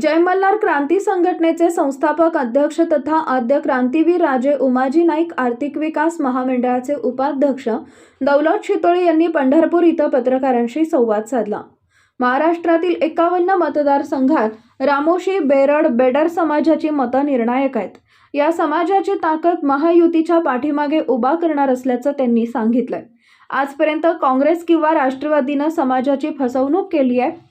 जय मल्हार क्रांती संघटनेचे संस्थापक अध्यक्ष तथा आद्य क्रांतीवीर राजे उमाजी नाईक आर्थिक विकास महामंडळाचे उपाध्यक्ष दौलत शितोळे यांनी पंढरपूर इथं पत्रकारांशी संवाद साधला. महाराष्ट्रातील एकावन्न मतदारसंघात रामोशी बेरड बेडर समाजाची मतं निर्णायक आहेत. या समाजाची ताकद महायुतीच्या पाठीमागे उभा करणार असल्याचं त्यांनी सांगितलंय. आजपर्यंत काँग्रेस किंवा राष्ट्रवादीनं समाजाची फसवणूक केली आहे.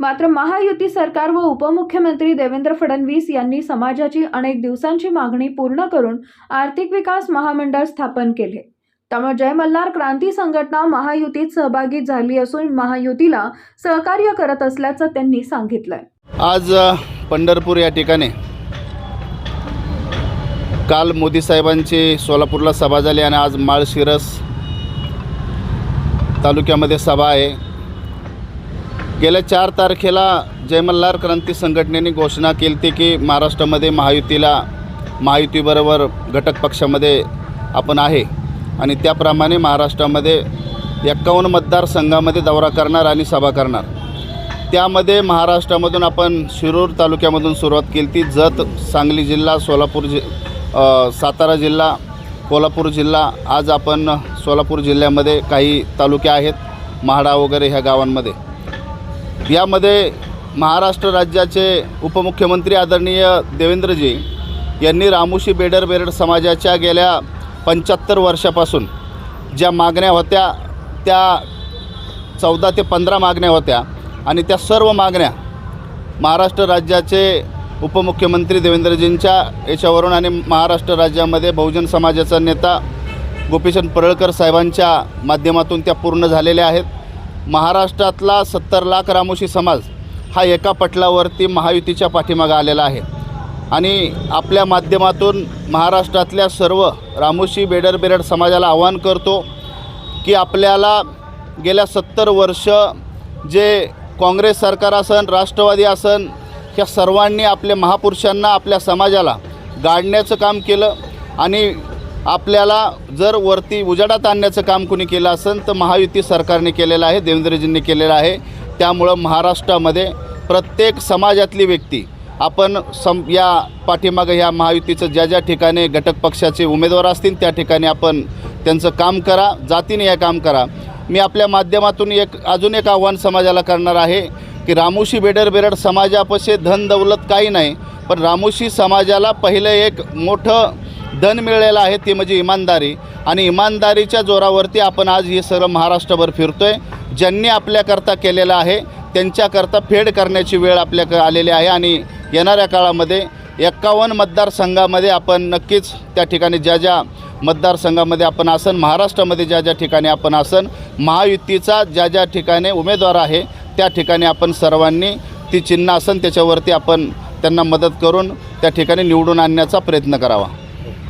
मात्र महायुती सरकार व उपमुख्यमंत्री देवेंद्र फडणवीस यांनी समाजाची अनेक दिवसांची मागणी पूर्ण करून आर्थिक विकास महामंडळ स्थापन केले. त्यामुळे जय मल्हार क्रांती संघटना महायुतीत सहभागी झाली असून महायुतीला सहकार्य करत असल्याचं त्यांनी सांगितलंय. आज पंढरपूर या ठिकाणी काल मोदी साहेबांची सोलापूरला सभा झाली आणि आज माळशिरस तालुक्यामध्ये सभा आहे. गेल्या चार तारखेला जय मल्हार क्रांती संघटनेने घोषणा केली होती की महाराष्ट्रामध्ये महायुतीला महायुतीबरोबर घटक पक्षामध्ये आपण आहे. आणि त्याप्रमाणे महाराष्ट्रामध्ये एक्कावन्न मतदारसंघामध्ये दौरा करणार आणि सभा करणार. त्यामध्ये महाराष्ट्रामधून आपण शिरूर तालुक्यामधून सुरुवात केली ती जत सांगली जिल्हा सोलापूर जि सातारा जिल्हा कोल्हापूर जिल्हा. आज आपण सोलापूर जिल्ह्यामध्ये काही तालुके आहेत. म्हाडा वगैरे ह्या गावांमध्ये. यामध्ये महाराष्ट्र राज्याचे उपमुख्यमंत्री आदरणीय देवेंद्रजी यांनी रामोशी बेडर बेरड समाजाच्या गेल्या पंच्याहत्तर वर्षापासून ज्या मागण्या होत्या त्या चौदा ते पंधरा मागण्या होत्या आणि त्या सर्व मागण्या महाराष्ट्र राज्याचे उपमुख्यमंत्री देवेंद्रजींच्या याच्यावरून आणि महाराष्ट्र राज्यामध्ये बहुजन समाजाचा नेता गोपीचंद पडळकर साहेबांच्या माध्यमातून त्या पूर्ण झालेल्या आहेत. महाराष्ट्रातला सत्तर लाख रामोशी समाज हा एका पटलावरती महायुतीच्या पाठीमागं आलेला आहे. आणि आपल्या माध्यमातून महाराष्ट्रातल्या सर्व रामोशी बेडर बेडर समाजाला आवाहन करतो की आपल्याला गेल्या सत्तर वर्ष जे काँग्रेस सरकार असन राष्ट्रवादी असन ह्या सर्वांनी आपल्या महापुरुषांना आपल्या समाजाला गाडण्याचं काम केलं आणि आपल्याला जर वरती उजाडात आणण्याचं काम कुणी केलं असेल तर महायुती सरकारने केलेलं आहे देवेंद्रजींनी केलेलं आहे. त्यामुळं महाराष्ट्रामध्ये प्रत्येक समाजातली व्यक्ती आपण सम या पाठीमागं ह्या महायुतीचं ज्या ज्या ठिकाणी घटक पक्षाचे उमेदवार असतील त्या ठिकाणी आपण त्यांचं काम करा जातीने हे काम करा. मी आपल्या माध्यमातून एक अजून एक आव्हान समाजाला करणार आहे की रामोशी बेडर बेरड समाजापाशी धन दौलत काही नाही पण रामोशी समाजाला पहिलं एक मोठं धन मिळालेलं आहे ते म्हणजे इमानदारी. आणि इमानदारीच्या जोरावरती आपण आज हे सगळं महाराष्ट्रभर फिरतो आहे ज्यांनी आपल्याकरता केलेलं आहे त्यांच्याकरता फेड करण्याची वेळ आपल्याक आलेली आहे. आणि येणाऱ्या काळामध्ये एक्कावन्न मतदारसंघामध्ये आपण नक्कीच त्या ठिकाणी ज्या ज्या मतदारसंघामध्ये आपण आसन महाराष्ट्रामध्ये ज्या ज्या ठिकाणी आपण आसन महायुतीचा ज्या ज्या ठिकाणी उमेदवार आहे त्या ठिकाणी आपण सर्वांनी ती चिन्ह असन त्याच्यावरती आपण त्यांना मदत करून त्या ठिकाणी निवडून आणण्याचा प्रयत्न करावा.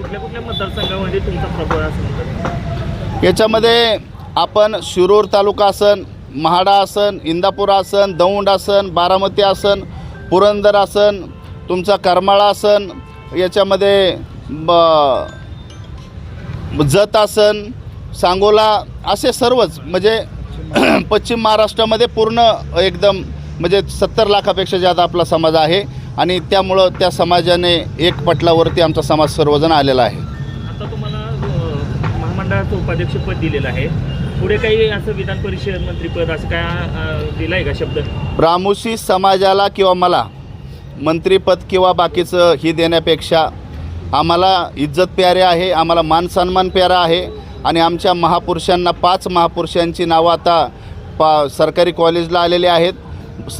कुठल्या कुठल्या मतदारसंघामध्ये तुमचा प्रभाव याच्यामध्ये आपण शिरूर तालुका असन म्हाडा आसन इंदापूर आसन दौंड आसन बारामती आसन पुरंदर आसन तुमचा करमाळा आसन याच्यामध्ये ब जत आसन सांगोला असे सर्वच. म्हणजे पश्चिम महाराष्ट्रामध्ये पूर्ण एकदम म्हणजे सत्तर लाखापेक्षा जादा आपला समाज आहे. आणि त्यामुळं त्या समाजाने एक पटलावरती आमचा समाज सर्वजण आलेला आहे. आता तुम्हाला महामंडळाचं उपाध्यक्षपद दिलेलं आहे. पुढे काही असं विधान परिषद मंत्रीपद असं काय दिलं आहे का शब्द? रामोशी समाजाला किंवा मला मंत्रीपद किंवा बाकीचं ही देण्यापेक्षा आम्हाला इज्जत प्यारे आहे आम्हाला मान सन्मान प्यारा आहे आणि आमच्या महापुरुषांना पाच महापुरुषांची नावं आता पा सरकारी कॉलेजला आलेले आहेत.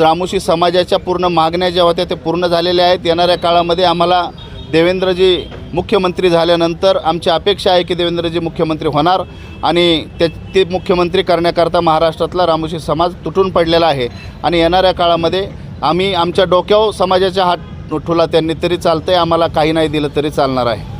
रामोशी समाजाच्या पूर्ण मागण्या ज्या होत्या ते पूर्ण झालेल्या आहेत येणाऱ्या काळामध्ये आम्हाला देवेंद्रजी मुख्यमंत्री झाल्यानंतर आमची अपेक्षा आहे की देवेंद्रजी मुख्यमंत्री होणार आणि ते ते मुख्यमंत्री करण्याकरता महाराष्ट्रातला रामोशी समाज तुटून पडलेला आहे. आणि येणाऱ्या काळामध्ये आम्ही आमच्या डोक्यावर समाजाच्या हात ठुला त्यांनी तरी चालतं आहे आम्हाला काही नाही दिलं तरी चालणार आहे.